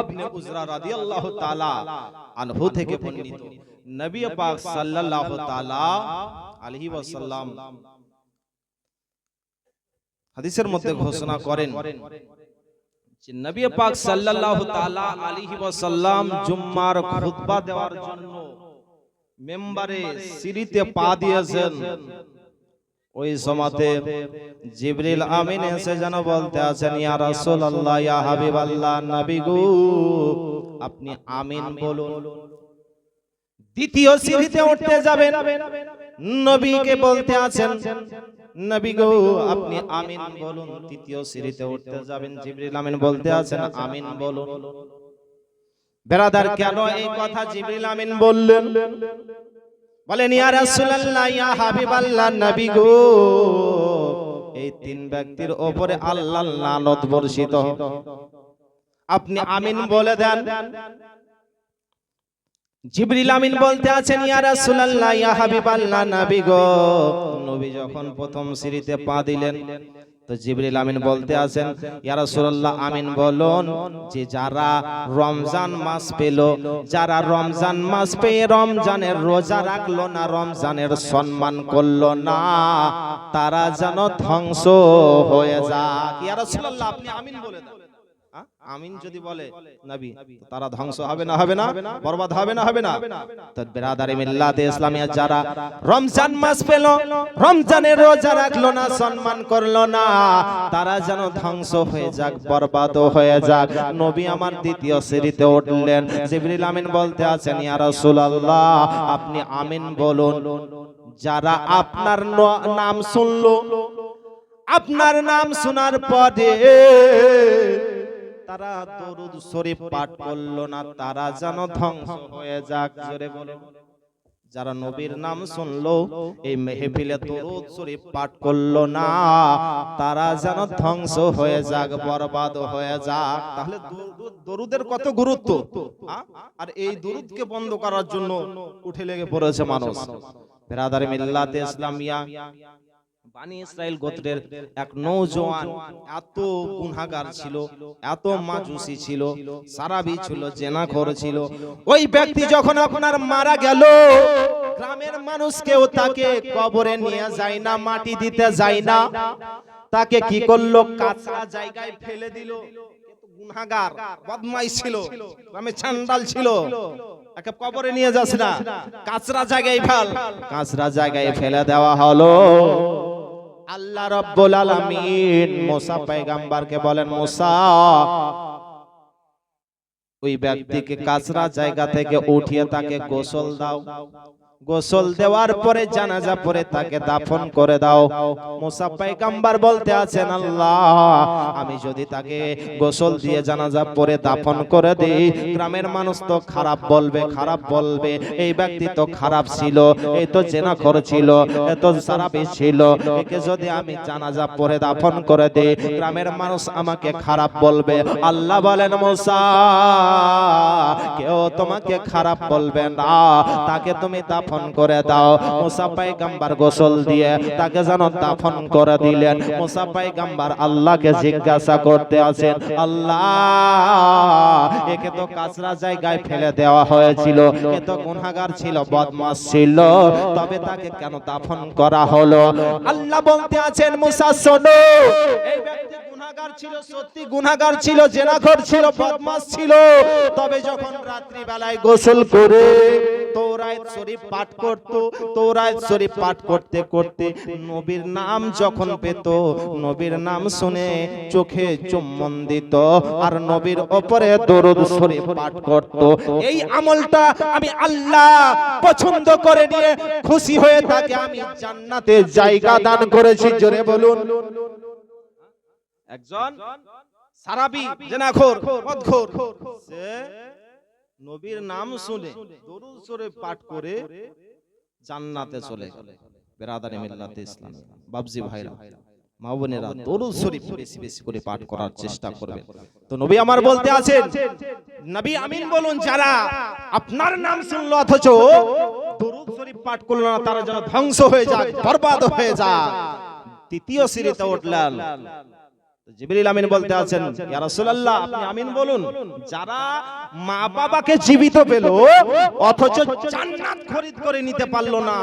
ইবনে উজরা রাদিয়াল্লাহু তাআলা আনহু থেকে বর্ণিত। নবী পাক সাল্লাল্লাহু তাআলা আলাইহি ওয়াসাল্লাম হাদিসের মধ্যে ঘোষণা করেন যে নবী পাক সাল্লাল্লাহু তাআলা আলাইহি ওয়াসাল্লাম জুম্মার খুতবা দেওয়ার জন্য মেম্বারে সিঁড়িতে পা দিয়েছেন। ওই সময়তে জিবরিল আমিন এসে যেন বলতে আছেন, ইয়া রাসূলুল্লাহ, ইয়া হাবিবাল্লাহ, নবী গো, আপনি আমিন বলুন। দ্বিতীয় সিঁড়িতে উঠতে যাবেন, নবীকে বলতে আছেন, নবী গো, আপনি আমিন বলুন। তৃতীয় সিঁড়িতে উঠতে যাবেন, জিবরিল আমিন বলতে আছেন, আমিন বলুন। বেরাদার, কেন এই কথা জিবরিল আমিন বললেন? বলেন ইয়া রাসূলুল্লাহ ইয়া হাবিবাল্লাহ নবী গো। এই তিন ব্যক্তির উপরে আল্লাহর লানত বর্ষিত। আপনি আমিন বলে দেন। জিবরিল আমিন বলতে আছেন ইয়া রাসূলুল্লাহ ইয়া হাবিবাল্লাহ নবী গো। নবী যখন প্রথম সিঁড়িতে পা দিলেন তো জিবরিল আমিন বলতে আছেন ইয়া রাসূলুল্লাহ আমিন বলুন যে যারা রমজান মাস পেল যারা রমজান মাস পেয়ে রমজানের রোজা রাখল না রমজানের সম্মান করল না তারা যেন ধ্বংস হয়ে যাক ইয়া রাসূলুল্লাহ আপনি আমিন বলে দেন? আমিন যদি বলে নবী তারা ধ্বংস হবে না হবে না বরবাদ হবে না হবে না। তো বেরাদারি মিল্লাতে ইসলামিয়া যারা রমজান মাস পেল রমজানের রোজা রাখল না সম্মান করল না। তারা যেন ধ্বংস হয়ে যাক বরবাদ হয়ে যাক। নবী আমার দ্বিতীয় সিঁড়িতে উঠলেন। জিবরিল আমিন বলতে আছেন ইয়া রাসূলুল্লাহ আপনি আমিন বলুন। যারা আপনার নাম শুনলো আপনার নাম শোনার পরে তারা দরুদ শরীফ পাঠ করল না, তারা যেন ধ্বংস হয়ে যাক, জোরে বলো যারা নবীর নাম শুনলো, এই মেহফিলে দরুদ শরীফ পাঠ করল না, তারা যেন ধ্বংস হয়ে যাক, বরবাদ হয়ে যাক। তাহলে দরুদের কত গুরুত্ব? আর এই দরুদকে বন্ধ করার জন্য উঠে লেগে পড়েছে মানুষ। বেরাদারি মিল্লাতে ইসলামিয়া বানি ইসরায়েল গোত্রের এক নৌজওয়ান এত গুনাহগার ছিল এত মাজুসি ছিল সারাবি ছিল জেনাখোর ছিল। ওই ব্যক্তি যখন আপনার মারা গেল গ্রামের মানুষ কেউ তাকে কবরে নিয়ে যায় না মাটি দিতে যায় না তাকে কি করল? কাঁচা জায়গায় ফেলে দিল। গুনাহগার বদমাইশ ছিল গ্রামে চান্ডাল ছিল। একে কবরে নিয়ে যাস না। কাঁচরা জায়গায় ফেল। কাঁচরা জায়গায় ফেলে দেওয়া হলো। আল্লাহ রব্বুল আলামিন মুসা পয়গাম্বারকে বলেন, মুসা, ওই ব্যক্তিকে কাসরা জায়গা থেকে উঠিয়ে তাকে গোসল দাও। গোসল দেওয়ার পরে জানাজা পরে তাকে দাফন করে দাও। মুসা পয়গাম্বার বলতে আছেন আল্লাহ আমি যদি তাকে গোসল দিয়ে জানাজা পরে দাফন করে দেই। গ্রামের মানুষ তো খারাপ বলবে খারাপ বলবে। এই ব্যক্তি তো খারাপ ছিল এই তো জেনা করেছিল এ তো সারাপি ছিল। একে যদি আমি জানাজা পরে দাফন করে দেই গ্রামের মানুষ আমাকে খারাপ বলবে। আল্লাহ বলেন মুসা কেউ তোমাকে খারাপ বলবে না তাকে তুমি দাফন করে দাও। মুসা পাইগাম্বার গোসল দিয়ে তাকে যেন দাফন করে দিলেন। মুসা পাইগাম্বার আল্লাহকে জিজ্ঞাসা করতে আছেন, আল্লাহ, একে তো কাঁচরা জায়গায় ফেলে দেওয়া হয়েছিল, এ তো গুনাহগার ছিল বদমাস ছিল, তবে তাকে কেন দাফন করা হলো? আল্লাহ বলতে আছেন, মুসা, শোনো, এই ব্যক্তি গুনাহগার ছিল, সত্যি গুনাহগার ছিল জেনাখোর ছিল বদমাস ছিল, তবে যখন রাত্রি বেলায় গোসল করে চোখে চুম্বন দিত আর নবীর ওপরে দরুদ শরীফ পাঠ করত। এই আমলটা আমি আল্লাহ পছন্দ করে নিয়ে খুশি হয়ে তাকে আমি জান্নাতে জায়গা দান করেছি, জোরে বলুন। একজন সারাবি, জেনাখোর, মদখোর, সে নবীর নাম শুনে দরুদ শরীফ পাঠ করে জান্নাতে চলে গেল। বেরাদারি মিল্লাতে ইসলাম বাবজি ভাইরা। মা বোনেরা দরুদ শরীফ বেশি বেশি করে পাঠ করার চেষ্টা করবেন তো নবী আমার বলতে আছেন নবী আমিন বলুন যারা আপনার নাম শুনলো অথচ দরুদ শরীফ পাঠ করল না তারা যেন ধ্বংস হয়ে যাক বরবাদ হয়ে যাক। তৃতীয় সিঁড়িতে উঠলেন। জিবরিল আমিন বলতে আছেন ইয়া রাসূলুল্লাহ আপনি আমিন বলুন যারা মা বাবাকে জীবিত পেল অথচ জান্নাত খরিদ করে নিতে পারল না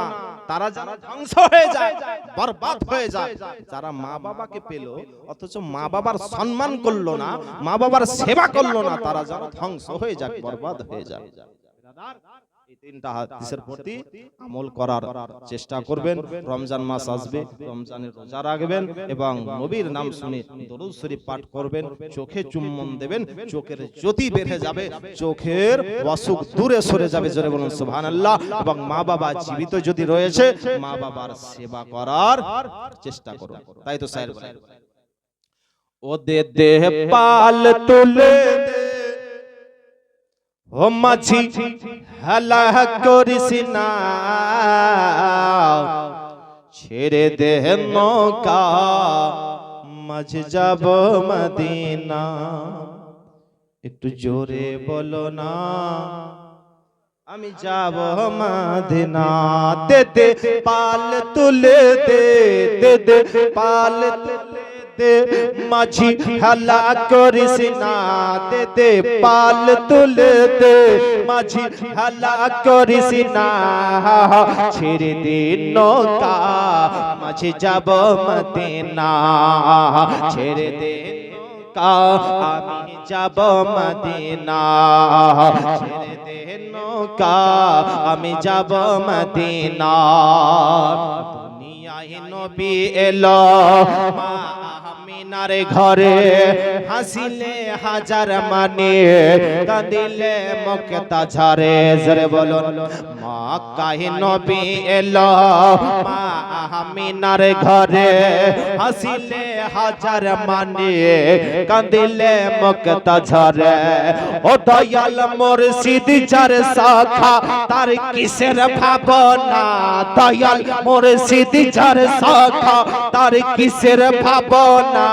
তারা যারা ধ্বংস হয়ে যায় বরবাদ হয়ে যায়। যারা মা বাবাকে পেল অথচ মা বাবার সম্মান করল না মা বাবার সেবা করল না তারা যারা ধ্বংস হয়ে যাক বরবাদ হয়ে তিনটা হাদিসের প্রতি আমল করার চেষ্টা করবেন। রমজান মাস আসবে রমজানের রোজা রাখবেন এবং নবীর নাম শুনে দরুদ শরীফ পাঠ করবেন চোখে চুম্বন দেবেন চোখের জ্যোতি বেড়ে যাবে চোখের অসুখ দূরে সরে যাবে জোরে বলুন সুবহানাল্লাহ। এবং মা বাবা জীবিত যদি রয়েছে মা বাবার সেবা করার চেষ্টা করুন। তাই তো স্যার বলেন। ও দে দেহ পাল তুলে ও মাঝি, হালা করিস না। ছেড়ে দে নৌকা, মাঝে যাব মদিনা। একটু জোরে বলো না, আমি যাব মদিনা। দে দে, পাল তুলে দে দে দে, পাল দে, মাঝি হালা করিস না, দে দে, পাল তুলে দে, মাঝি হালা করিস না ছেড়ে দে নৌকা, মাঝি যাব মদিনা, ছেড়ে দে নৌকা, আমি যাব মদিনা, ছেড়ে দে নৌকা, আমি যাব মদিনা, দুনিয়ায় নবী এলো, মা আমিনার ঘরে হাসিলে হাজার মানে কাঁদিলে মুক্তা ঝরে জরে বলুন মা কাহি নবী এলো মা আমিনার ঘরে হাসিলে হাজার মানে কাঁদিলে মুক্তা ঝরে ও দয়াল মুর্শিদ যার শাখা তার কিসের ভাবনা? দয়াল মুর্শিদ যার শাখা তার কিসের ভাবনা?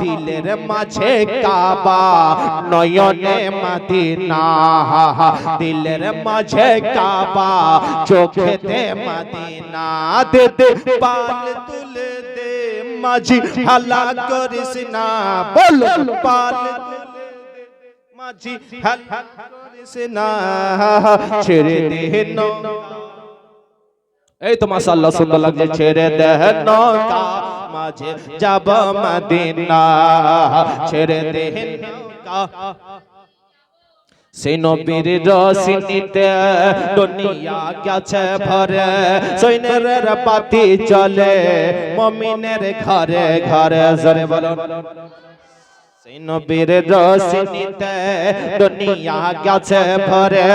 দিলের মাঝে কাবা, নয়নে মদিনা। দিলের মাঝে কাবা, চোখেতে মদিনা। দে দে, পাল তুলে দে, মাঝি হালা করিস না। বল, পাল মাঝি হালা করিস না। ছেড়ে দে নৌকা। এই তো মাশাআল্লাহ সুন্দর লাগছে ছেড়ে দে নৌকা মাঝে যাব মদিনা। ছেড়ে দে নৌকা। সেই নবীর রসিনীতে দুনিয়া গেছে ভরে। সৈন্যের পাতি চলে মমিনের ঘরে ঘরে। জরে বলো সেই নবীর রোশনীতে দুনিয়া গেছে ভরে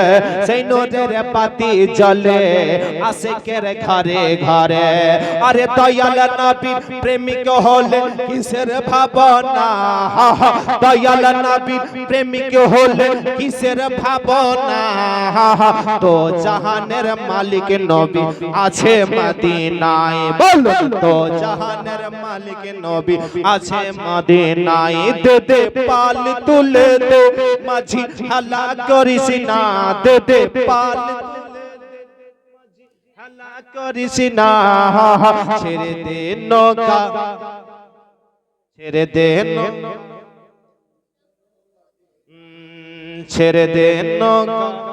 সেই পাতি আশিকের ঘরে ঘরে। আরে দয়াল প্রেমিক হলে কিসের ভাবনা? দয়াল নবীর প্রেমিক হলে কিসের ভাবনা? তো জাহানের মালিক নবী আছে মদিনায়। বল তো জাহানের মালিক নবী আছে মদিনায়। দে পাল তুলে দে, মাঝি হালা করিস না, দে দে পাল হালা করিস না, ছেড়ে দে নৌকা, ছেড়ে দে ছেড়ে দে নৌকা।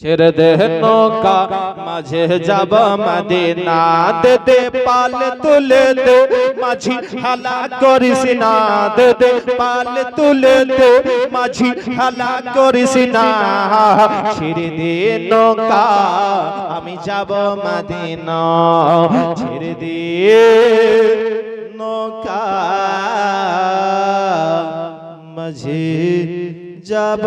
ছেড়ে দে নৌকা, মাঝে যাব মদিনা দে দে পাল তুলে দে, মাঝি হালা করিস না, দে দে, পাল তুলে দে, মাঝি হালা করিস না। ছেড়ে দে নৌকা, আমি যাব মদিনা। ছেড়ে দে নৌকা, মাঝে যাব